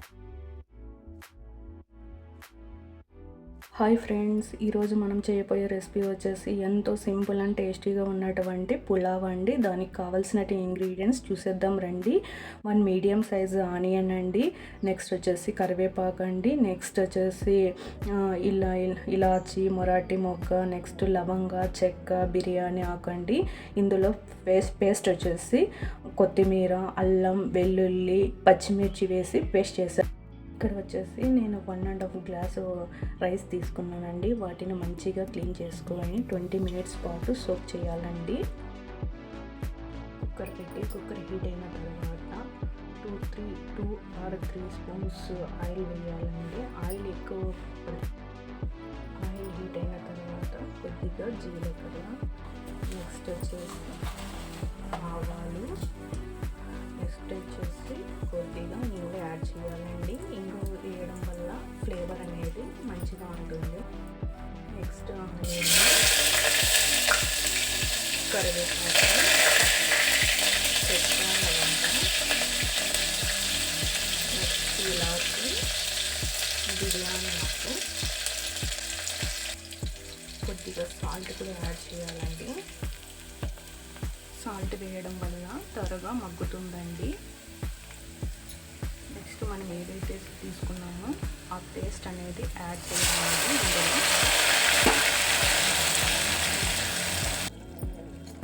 Thank you. Hi friends ఈరోజు మనం చేయబోయే రెసిపీ వచ్చేసి ఎంతో సింపుల్ అండ్ టేస్టీగా ఉన్నటువంటి పులావ్ అండి. దానికి కావాల్సిన ఇంగ్రీడియంట్స్ చూసేద్దాం రండి. వన్ మీడియం సైజ్ ఆనియన్ అండి నెక్స్ట్ వచ్చేసి కరివేపాకు అండి నెక్స్ట్ వచ్చేసి ఇలా ఇలాచి మొరాటి మొగ్గ నెక్స్ట్ లవంగ చెక్క బిర్యానీ ఆకండి ఇందులో పేస్ట్ పేస్ట్ వచ్చేసి కొత్తిమీర అల్లం వెల్లుల్లి పచ్చిమిర్చి వేసి పేస్ట్ చేసాను ఇక్కడ వచ్చేసి నేను one and half glass rice తీసుకున్నానండి. వాటిని మంచిగా క్లీన్ చేసుకొని ట్వంటీ మినిట్స్ పాటు సోప్ చేయాలండి. కుక్కర్ పెట్టి కుక్కర్ హీట్ అయిన తర్వాత two three two or three spoons oil వేయాలండి. ఆయిల్ ఎక్కువ ఆయిల్ హీట్ అయిన తర్వాత కొద్దిగా జీలకర్ర నెక్స్ట్ వచ్చేసి ఆవాలు కరివేపాకు చెక్క లవంగ నెక్స్ట్ ఇలాచి బిర్యానీ ఆకు కొద్దిగా సాల్ట్ కూడా యాడ్ చేయాలండి సాల్ట్ వేయడం వల్ల త్వరగా మగ్గుతుందండి నెక్స్ట్ మనం ఏదైతే తీసుకున్నామో ఆ పేస్ట్ అనేది యాడ్ చేయాలండి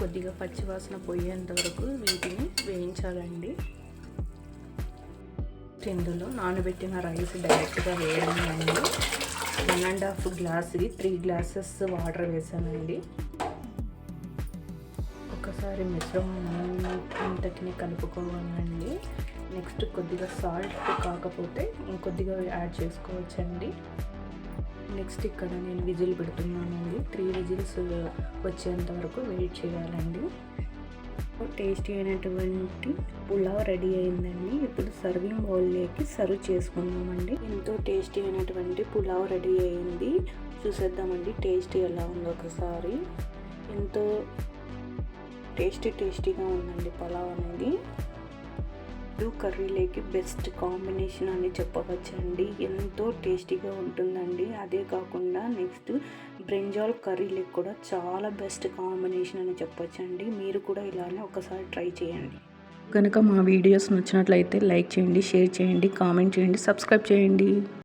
కొద్దిగా పచ్చివాసన పోయేంత వరకు వీటిని వేయించాలండి. ఇందులో నానబెట్టిన రైస్ డైరెక్ట్గా వేయడం అండి వన్ అండ్ హాఫ్ గ్లాస్కి త్రీ గ్లాసెస్ వాటర్ వేసానండి. ఒకసారి మిశ్రమం అంతటిని కలుపుకోవాలండి. నెక్స్ట్ కొద్దిగా సాల్ట్ కాకపోతే ఇంకొద్దిగా యాడ్ చేసుకోవచ్చండి. నెక్స్ట్ ఇక్కడ నేను విజిల్ పెడుతున్నానండి త్రీ విజిల్స్ వచ్చేంత వరకు వెయిట్ చేయాలండి. టేస్టీ అయినటువంటి పులావ్ రెడీ అయిందండి. ఇప్పుడు సర్వింగ్ బౌల్లోకి సర్వ్ చేసుకుందామండి. ఎంతో టేస్టీ అయినటువంటి పులావ్ రెడీ అయింది. చూసేద్దామండి టేస్టీ ఎలా ఉందో ఒకసారి. ఎంతో టేస్టీ టేస్టీగా ఉందండి పులావ్ అనేది. టూ కర్రీలోకి బెస్ట్ కాంబినేషన్ అని చెప్పవచ్చండి. ఎంతో టేస్టీగా ఉంటుందండి. అదే కాకుండా నెక్స్ట్ బ్రింజాల్ కర్రీలకు కూడా చాలా బెస్ట్ కాంబినేషన్ అని చెప్పొచ్చండి. మీరు కూడా ఇలానే ఒకసారి ట్రై చేయండి. కనుక మా వీడియోస్ నచ్చినట్లయితే లైక్ చేయండి షేర్ చేయండి కామెంట్ చేయండి సబ్స్క్రైబ్ చేయండి.